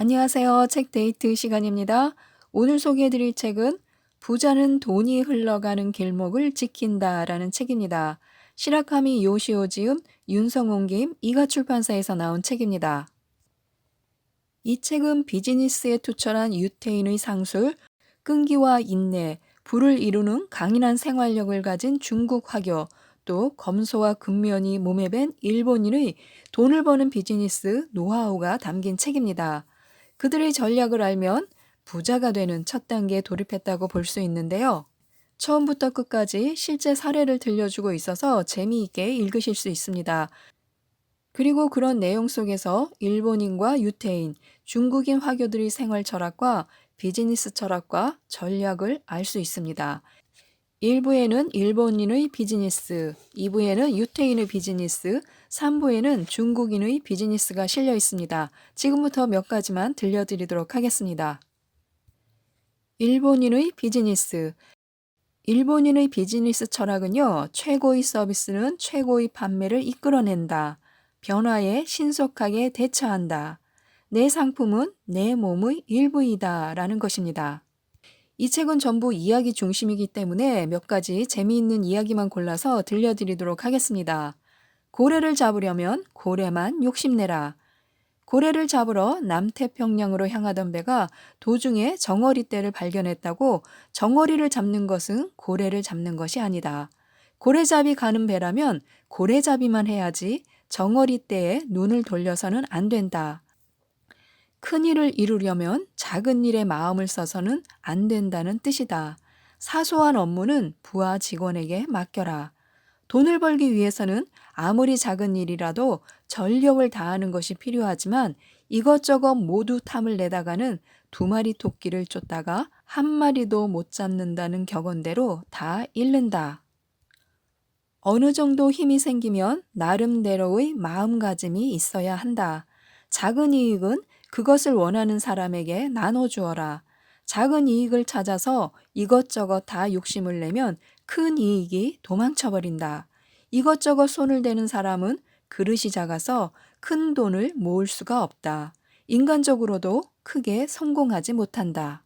안녕하세요. 책 데이트 시간입니다. 오늘 소개해드릴 책은 부자는 돈이 흘러가는 길목을 지킨다 라는 책입니다. 시라카미 요시오 지음, 윤성홍 김, 이가 출판사에서 나온 책입니다. 이 책은 비즈니스에 투철한 유태인의 상술, 끈기와 인내, 부를 이루는 강인한 생활력을 가진 중국 화교, 또 검소와 근면이 몸에 밴 일본인의 돈을 버는 비즈니스 노하우가 담긴 책입니다. 그들의 전략을 알면 부자가 되는 첫 단계에 돌입했다고 볼 수 있는데요. 처음부터 끝까지 실제 사례를 들려주고 있어서 재미있게 읽으실 수 있습니다. 그리고 그런 내용 속에서 일본인과 유태인, 중국인 화교들의 생활 철학과 비즈니스 철학과 전략을 알 수 있습니다. 1부에는 일본인의 비즈니스, 2부에는 유태인의 비즈니스, 3부에는 중국인의 비즈니스가 실려 있습니다. 지금부터 몇 가지만 들려드리도록 하겠습니다. 일본인의 비즈니스. 일본인의 비즈니스 철학은요, 최고의 서비스는 최고의 판매를 이끌어낸다. 변화에 신속하게 대처한다. 내 상품은 내 몸의 일부이다. 라는 것입니다. 이 책은 전부 이야기 중심이기 때문에 몇 가지 재미있는 이야기만 골라서 들려드리도록 하겠습니다. 고래를 잡으려면 고래만 욕심내라. 고래를 잡으러 남태평양으로 향하던 배가 도중에 정어리 떼를 발견했다고 정어리를 잡는 것은 고래를 잡는 것이 아니다. 고래잡이 가는 배라면 고래잡이만 해야지 정어리 떼에 눈을 돌려서는 안 된다. 큰 일을 이루려면 작은 일에 마음을 써서는 안 된다는 뜻이다. 사소한 업무는 부하 직원에게 맡겨라. 돈을 벌기 위해서는 아무리 작은 일이라도 전력을 다하는 것이 필요하지만 이것저것 모두 탐을 내다가는 두 마리 토끼를 쫓다가 한 마리도 못 잡는다는 격언대로 다 잃는다. 어느 정도 힘이 생기면 나름대로의 마음가짐이 있어야 한다. 작은 이익은 그것을 원하는 사람에게 나눠주어라. 작은 이익을 찾아서 이것저것 다 욕심을 내면 큰 이익이 도망쳐버린다. 이것저것 손을 대는 사람은 그릇이 작아서 큰 돈을 모을 수가 없다. 인간적으로도 크게 성공하지 못한다.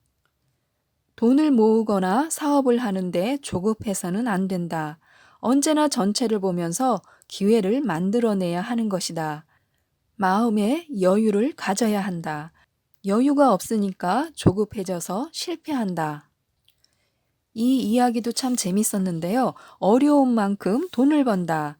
돈을 모으거나 사업을 하는데 조급해서는 안 된다. 언제나 전체를 보면서 기회를 만들어내야 하는 것이다. 마음에 여유를 가져야 한다. 여유가 없으니까 조급해져서 실패한다. 이 이야기도 참 재밌었는데요. 어려운 만큼 돈을 번다.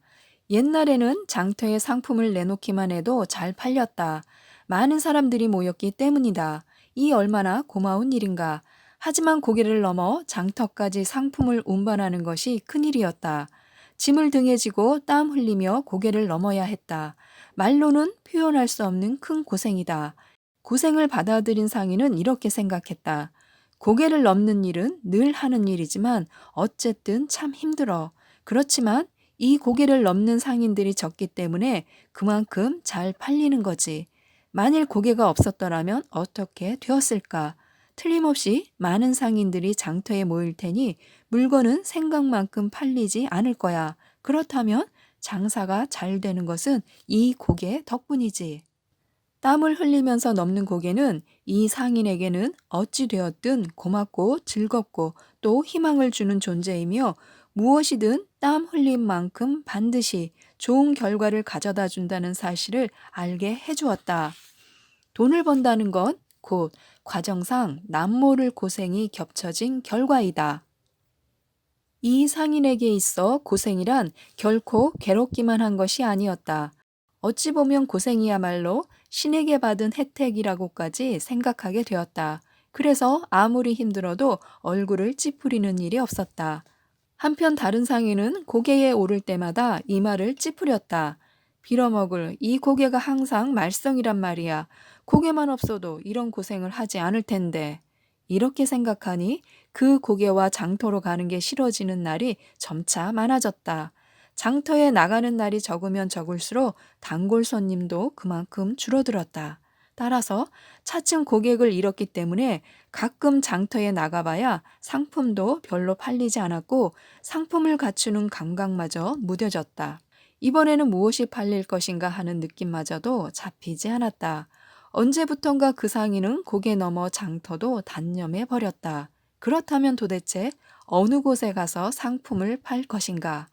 옛날에는 장터에 상품을 내놓기만 해도 잘 팔렸다. 많은 사람들이 모였기 때문이다. 이 얼마나 고마운 일인가. 하지만 고개를 넘어 장터까지 상품을 운반하는 것이 큰일이었다. 짐을 등에 지고 땀 흘리며 고개를 넘어야 했다. 말로는 표현할 수 없는 큰 고생이다. 고생을 받아들인 상인은 이렇게 생각했다. 고개를 넘는 일은 늘 하는 일이지만 어쨌든 참 힘들어. 그렇지만 이 고개를 넘는 상인들이 적기 때문에 그만큼 잘 팔리는 거지. 만일 고개가 없었더라면 어떻게 되었을까? 틀림없이 많은 상인들이 장터에 모일 테니 물건은 생각만큼 팔리지 않을 거야. 그렇다면 장사가 잘 되는 것은 이 고개 덕분이지. 땀을 흘리면서 넘는 고개는 이 상인에게는 어찌 되었든 고맙고 즐겁고 또 희망을 주는 존재이며 무엇이든 땀 흘린 만큼 반드시 좋은 결과를 가져다 준다는 사실을 알게 해주었다. 돈을 번다는 건 곧 과정상 남모를 고생이 겹쳐진 결과이다. 이 상인에게 있어 고생이란 결코 괴롭기만 한 것이 아니었다. 어찌 보면 고생이야말로 신에게 받은 혜택이라고까지 생각하게 되었다. 그래서 아무리 힘들어도 얼굴을 찌푸리는 일이 없었다. 한편 다른 상인은 고개에 오를 때마다 이마를 찌푸렸다. 빌어먹을 이 고개가 항상 말썽이란 말이야. 고개만 없어도 이런 고생을 하지 않을 텐데. 이렇게 생각하니 그 고개와 장터로 가는 게 싫어지는 날이 점차 많아졌다. 장터에 나가는 날이 적으면 적을수록 단골 손님도 그만큼 줄어들었다. 따라서 차츰 고객을 잃었기 때문에 가끔 장터에 나가봐야 상품도 별로 팔리지 않았고 상품을 갖추는 감각마저 무뎌졌다. 이번에는 무엇이 팔릴 것인가 하는 느낌마저도 잡히지 않았다. 언제부턴가 그 상인은 고개 넘어 장터도 단념해 버렸다. 그렇다면 도대체 어느 곳에 가서 상품을 팔 것인가?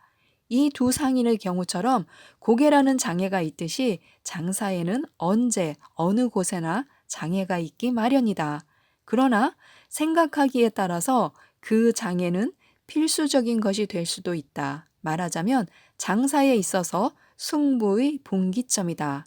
이 두 상인의 경우처럼 고개라는 장애가 있듯이 장사에는 언제 어느 곳에나 장애가 있기 마련이다. 그러나 생각하기에 따라서 그 장애는 필수적인 것이 될 수도 있다. 말하자면 장사에 있어서 승부의 분기점이다.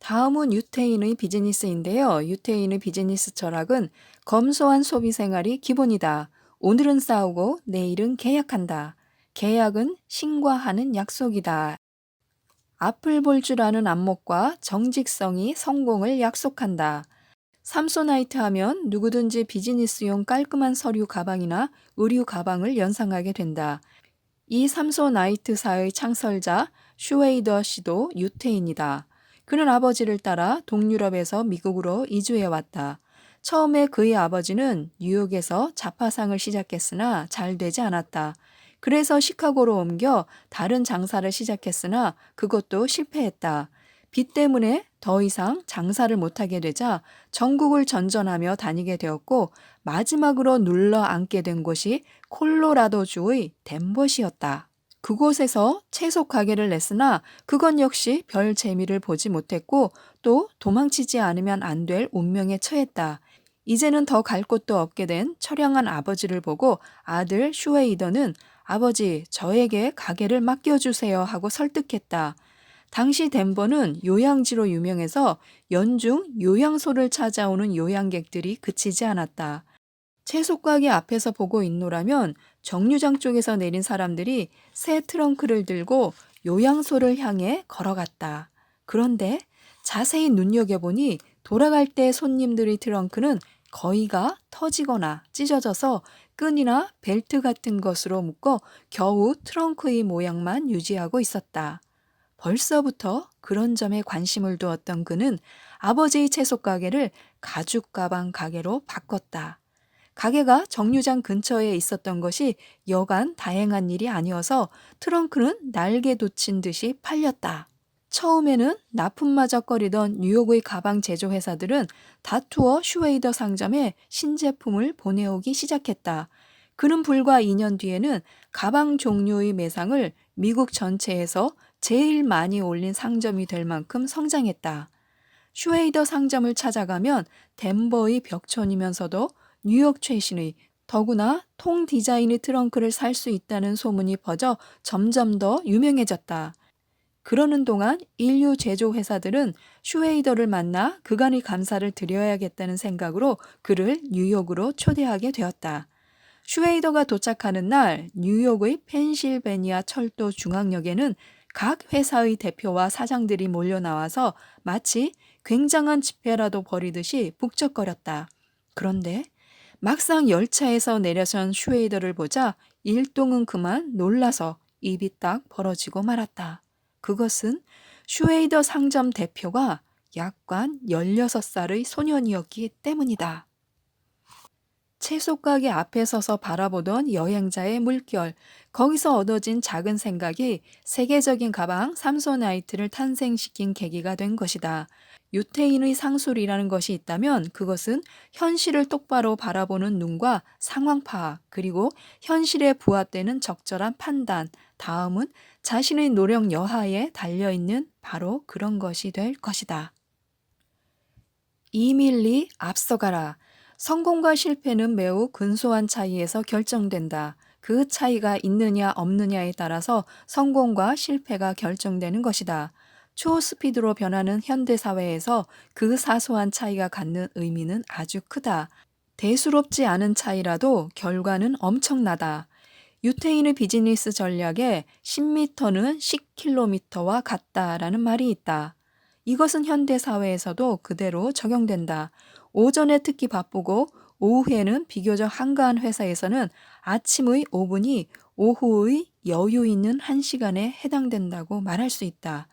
다음은 유태인의 비즈니스인데요. 유태인의 비즈니스 철학은 검소한 소비 생활이 기본이다. 오늘은 싸우고 내일은 계약한다. 계약은 신과 하는 약속이다. 앞을 볼 줄 아는 안목과 정직성이 성공을 약속한다. 삼소나이트 하면 누구든지 비즈니스용 깔끔한 서류 가방이나 의류 가방을 연상하게 된다. 이 삼소나이트사의 창설자 슈웨이더 씨도 유태인이다. 그는 아버지를 따라 동유럽에서 미국으로 이주해 왔다. 처음에 그의 아버지는 뉴욕에서 자파상을 시작했으나 잘 되지 않았다. 그래서 시카고로 옮겨 다른 장사를 시작했으나 그것도 실패했다. 빚 때문에 더 이상 장사를 못하게 되자 전국을 전전하며 다니게 되었고 마지막으로 눌러 앉게 된 곳이 콜로라도주의 덴버시였다. 그곳에서 채소 가게를 냈으나 그건 역시 별 재미를 보지 못했고 또 도망치지 않으면 안 될 운명에 처했다. 이제는 더 갈 곳도 없게 된 처량한 아버지를 보고 아들 슈웨이더는 아버지, 저에게 가게를 맡겨주세요 하고 설득했다. 당시 덴버는 요양지로 유명해서 연중 요양소를 찾아오는 요양객들이 그치지 않았다. 채소 가게 앞에서 보고 있노라면 정류장 쪽에서 내린 사람들이 새 트렁크를 들고 요양소를 향해 걸어갔다. 그런데 자세히 눈여겨보니 돌아갈 때 손님들의 트렁크는 거의가 터지거나 찢어져서 끈이나 벨트 같은 것으로 묶어 겨우 트렁크의 모양만 유지하고 있었다. 벌써부터 그런 점에 관심을 두었던 그는 아버지의 채소 가게를 가죽 가방 가게로 바꿨다. 가게가 정류장 근처에 있었던 것이 여간 다행한 일이 아니어서 트렁크는 날개 돋친 듯이 팔렸다. 처음에는 납품마저거리던 뉴욕의 가방 제조 회사들은 다투어 슈웨이더 상점에 신제품을 보내오기 시작했다. 그는 불과 2년 뒤에는 가방 종류의 매상을 미국 전체에서 제일 많이 올린 상점이 될 만큼 성장했다. 슈웨이더 상점을 찾아가면 덴버의 벽촌이면서도 뉴욕 최신의 더구나 통 디자인의 트렁크를 살 수 있다는 소문이 퍼져 점점 더 유명해졌다. 그러는 동안 인류 제조 회사들은 슈웨이더를 만나 그간의 감사를 드려야겠다는 생각으로 그를 뉴욕으로 초대하게 되었다. 슈웨이더가 도착하는 날 뉴욕의 펜실베니아 철도 중앙역에는 각 회사의 대표와 사장들이 몰려 나와서 마치 굉장한 집회라도 벌이듯이 북적거렸다. 그런데 막상 열차에서 내려선 슈웨이더를 보자 일동은 그만 놀라서 입이 딱 벌어지고 말았다. 그것은 슈웨이더 상점 대표가 약관 16살의 소년이었기 때문이다. 채소 가게 앞에 서서 바라보던 여행자의 물결, 거기서 얻어진 작은 생각이 세계적인 가방 삼소나이트를 탄생시킨 계기가 된 것이다. 유태인의 상술이라는 것이 있다면 그것은 현실을 똑바로 바라보는 눈과 상황 파악, 그리고 현실에 부합되는 적절한 판단, 다음은 자신의 노력 여하에 달려있는 바로 그런 것이 될 것이다. 이밀리 앞서가라. 성공과 실패는 매우 근소한 차이에서 결정된다. 그 차이가 있느냐 없느냐에 따라서 성공과 실패가 결정되는 것이다. 초스피드로 변하는 현대 사회에서 그 사소한 차이가 갖는 의미는 아주 크다. 대수롭지 않은 차이라도 결과는 엄청나다. 유태인의 비즈니스 전략에 10m는 10km와 같다라는 말이 있다. 이것은 현대 사회에서도 그대로 적용된다. 오전에 특히 바쁘고 오후에는 비교적 한가한 회사에서는 아침의 5분이 오후의 여유 있는 1시간에 해당된다고 말할 수 있다.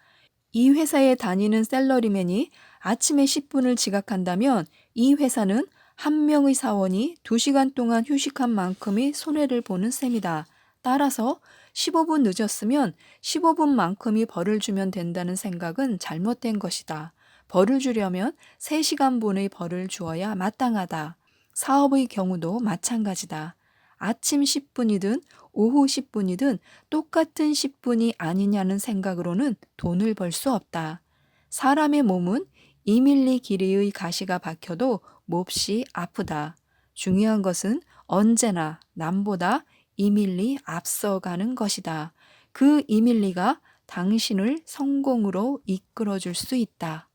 이 회사에 다니는 셀러리맨이 아침에 10분을 지각한다면 이 회사는 한 명의 사원이 2시간 동안 휴식한 만큼의 손해를 보는 셈이다. 따라서 15분 늦었으면 15분만큼이 벌을 주면 된다는 생각은 잘못된 것이다. 벌을 주려면 3시간분의 벌을 주어야 마땅하다. 사업의 경우도 마찬가지다. 아침 10분이든 오후 10분이든 똑같은 10분이 아니냐는 생각으로는 돈을 벌 수 없다. 사람의 몸은 2밀리 길이의 가시가 박혀도 몹시 아프다. 중요한 것은 언제나 남보다 2밀리 앞서가는 것이다. 그 2밀리가 당신을 성공으로 이끌어 줄 수 있다.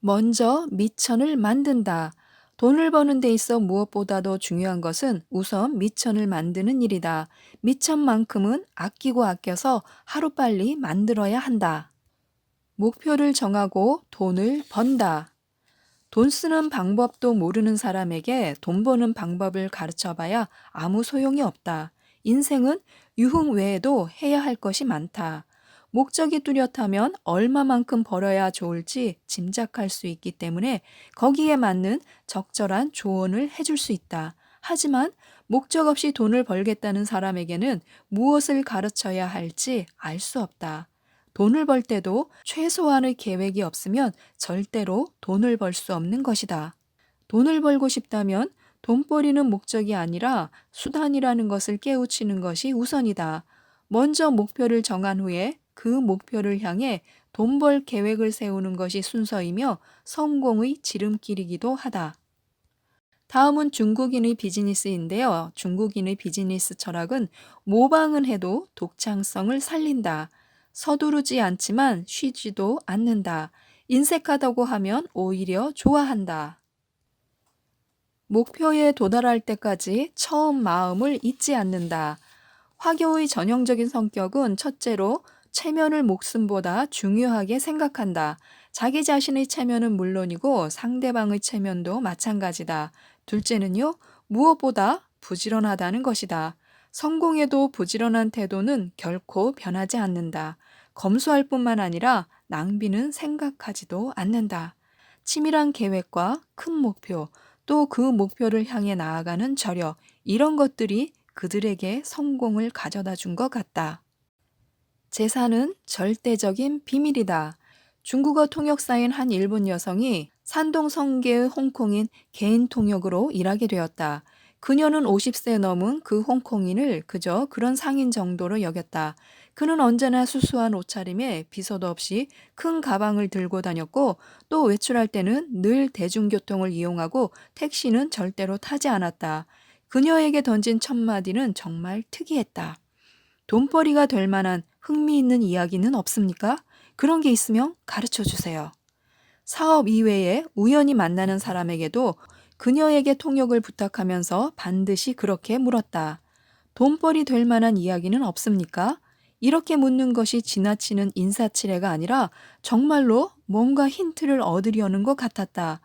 먼저 미천을 만든다. 돈을 버는 데 있어 무엇보다도 중요한 것은 우선 미천을 만드는 일이다. 미천만큼은 아끼고 아껴서 하루빨리 만들어야 한다. 목표를 정하고 돈을 번다. 돈 쓰는 방법도 모르는 사람에게 돈 버는 방법을 가르쳐 봐야 아무 소용이 없다. 인생은 유흥 외에도 해야 할 것이 많다. 목적이 뚜렷하면 얼마만큼 벌어야 좋을지 짐작할 수 있기 때문에 거기에 맞는 적절한 조언을 해줄 수 있다. 하지만 목적 없이 돈을 벌겠다는 사람에게는 무엇을 가르쳐야 할지 알 수 없다. 돈을 벌 때도 최소한의 계획이 없으면 절대로 돈을 벌 수 없는 것이다. 돈을 벌고 싶다면 돈벌이는 목적이 아니라 수단이라는 것을 깨우치는 것이 우선이다. 먼저 목표를 정한 후에 그 목표를 향해 돈 벌 계획을 세우는 것이 순서이며 성공의 지름길이기도 하다. 다음은 중국인의 비즈니스인데요. 중국인의 비즈니스 철학은 모방은 해도 독창성을 살린다. 서두르지 않지만 쉬지도 않는다. 인색하다고 하면 오히려 좋아한다. 목표에 도달할 때까지 처음 마음을 잊지 않는다. 화교의 전형적인 성격은 첫째로 체면을 목숨보다 중요하게 생각한다. 자기 자신의 체면은 물론이고 상대방의 체면도 마찬가지다. 둘째는요, 무엇보다 부지런하다는 것이다. 성공에도 부지런한 태도는 결코 변하지 않는다. 검소할 뿐만 아니라 낭비는 생각하지도 않는다. 치밀한 계획과 큰 목표, 또 그 목표를 향해 나아가는 저력, 이런 것들이 그들에게 성공을 가져다 준 것 같다. 재산은 절대적인 비밀이다. 중국어 통역사인 한 일본 여성이 산동 성계의 홍콩인 개인 통역으로 일하게 되었다. 그녀는 50세 넘은 그 홍콩인을 그저 그런 상인 정도로 여겼다. 그는 언제나 수수한 옷차림에 비서도 없이 큰 가방을 들고 다녔고 또 외출할 때는 늘 대중교통을 이용하고 택시는 절대로 타지 않았다. 그녀에게 던진 첫 마디는 정말 특이했다. 돈벌이가 될 만한 흥미있는 이야기는 없습니까? 그런 게 있으면 가르쳐 주세요. 사업 이외에 우연히 만나는 사람에게도 그녀에게 통역을 부탁하면서 반드시 그렇게 물었다. 돈벌이 될 만한 이야기는 없습니까? 이렇게 묻는 것이 지나치는 인사치레가 아니라 정말로 뭔가 힌트를 얻으려는 것 같았다.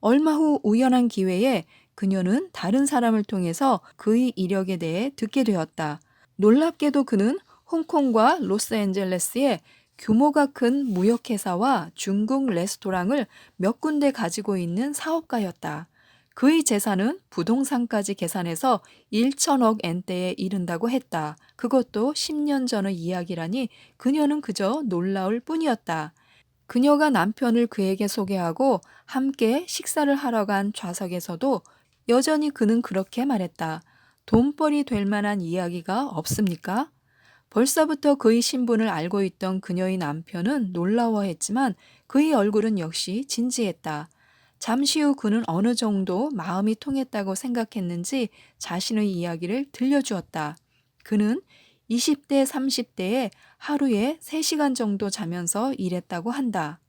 얼마 후 우연한 기회에 그녀는 다른 사람을 통해서 그의 이력에 대해 듣게 되었다. 놀랍게도 그는 홍콩과 로스앤젤레스에 규모가 큰 무역회사와 중국 레스토랑을 몇 군데 가지고 있는 사업가였다. 그의 재산은 부동산까지 계산해서 1천억 엔대에 이른다고 했다. 그것도 10년 전의 이야기라니 그녀는 그저 놀라울 뿐이었다. 그녀가 남편을 그에게 소개하고 함께 식사를 하러 간 좌석에서도 여전히 그는 그렇게 말했다. 돈벌이 될 만한 이야기가 없습니까? 벌써부터 그의 신분을 알고 있던 그녀의 남편은 놀라워했지만 그의 얼굴은 역시 진지했다. 잠시 후 그는 어느 정도 마음이 통했다고 생각했는지 자신의 이야기를 들려주었다. 그는 20대, 30대에 하루에 3시간 정도 자면서 일했다고 한다.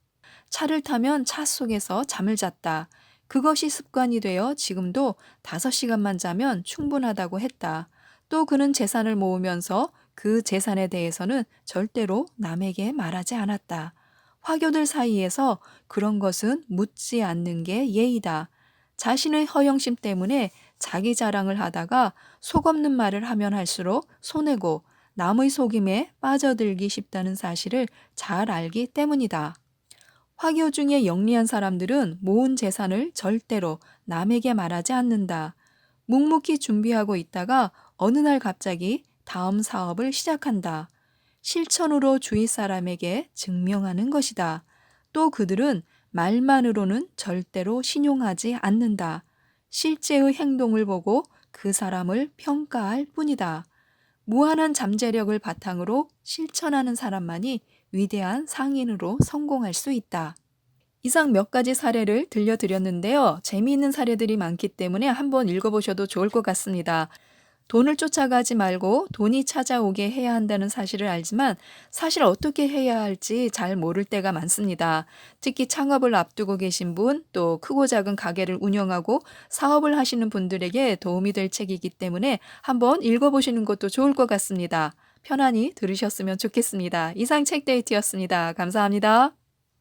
차를 타면 차 속에서 잠을 잤다. 그것이 습관이 되어 지금도 5시간만 자면 충분하다고 했다. 또 그는 재산을 모으면서 그 재산에 대해서는 절대로 남에게 말하지 않았다. 화교들 사이에서 그런 것은 묻지 않는 게 예의다. 자신의 허영심 때문에 자기 자랑을 하다가 속 없는 말을 하면 할수록 손해고 남의 속임에 빠져들기 쉽다는 사실을 잘 알기 때문이다. 화교 중에 영리한 사람들은 모은 재산을 절대로 남에게 말하지 않는다. 묵묵히 준비하고 있다가 어느 날 갑자기 다음 사업을 시작한다. 실천으로 주위 사람에게 증명하는 것이다. 또 그들은 말만으로는 절대로 신용하지 않는다. 실제의 행동을 보고 그 사람을 평가할 뿐이다. 무한한 잠재력을 바탕으로 실천하는 사람만이 위대한 상인으로 성공할 수 있다. 이상 몇 가지 사례를 들려드렸는데요. 재미있는 사례들이 많기 때문에 한번 읽어보셔도 좋을 것 같습니다. 돈을 쫓아가지 말고 돈이 찾아오게 해야 한다는 사실을 알지만 사실 어떻게 해야 할지 잘 모를 때가 많습니다. 특히 창업을 앞두고 계신 분, 또 크고 작은 가게를 운영하고 사업을 하시는 분들에게 도움이 될 책이기 때문에 한번 읽어보시는 것도 좋을 것 같습니다. 편안히 들으셨으면 좋겠습니다. 이상 책데이트였습니다. 감사합니다.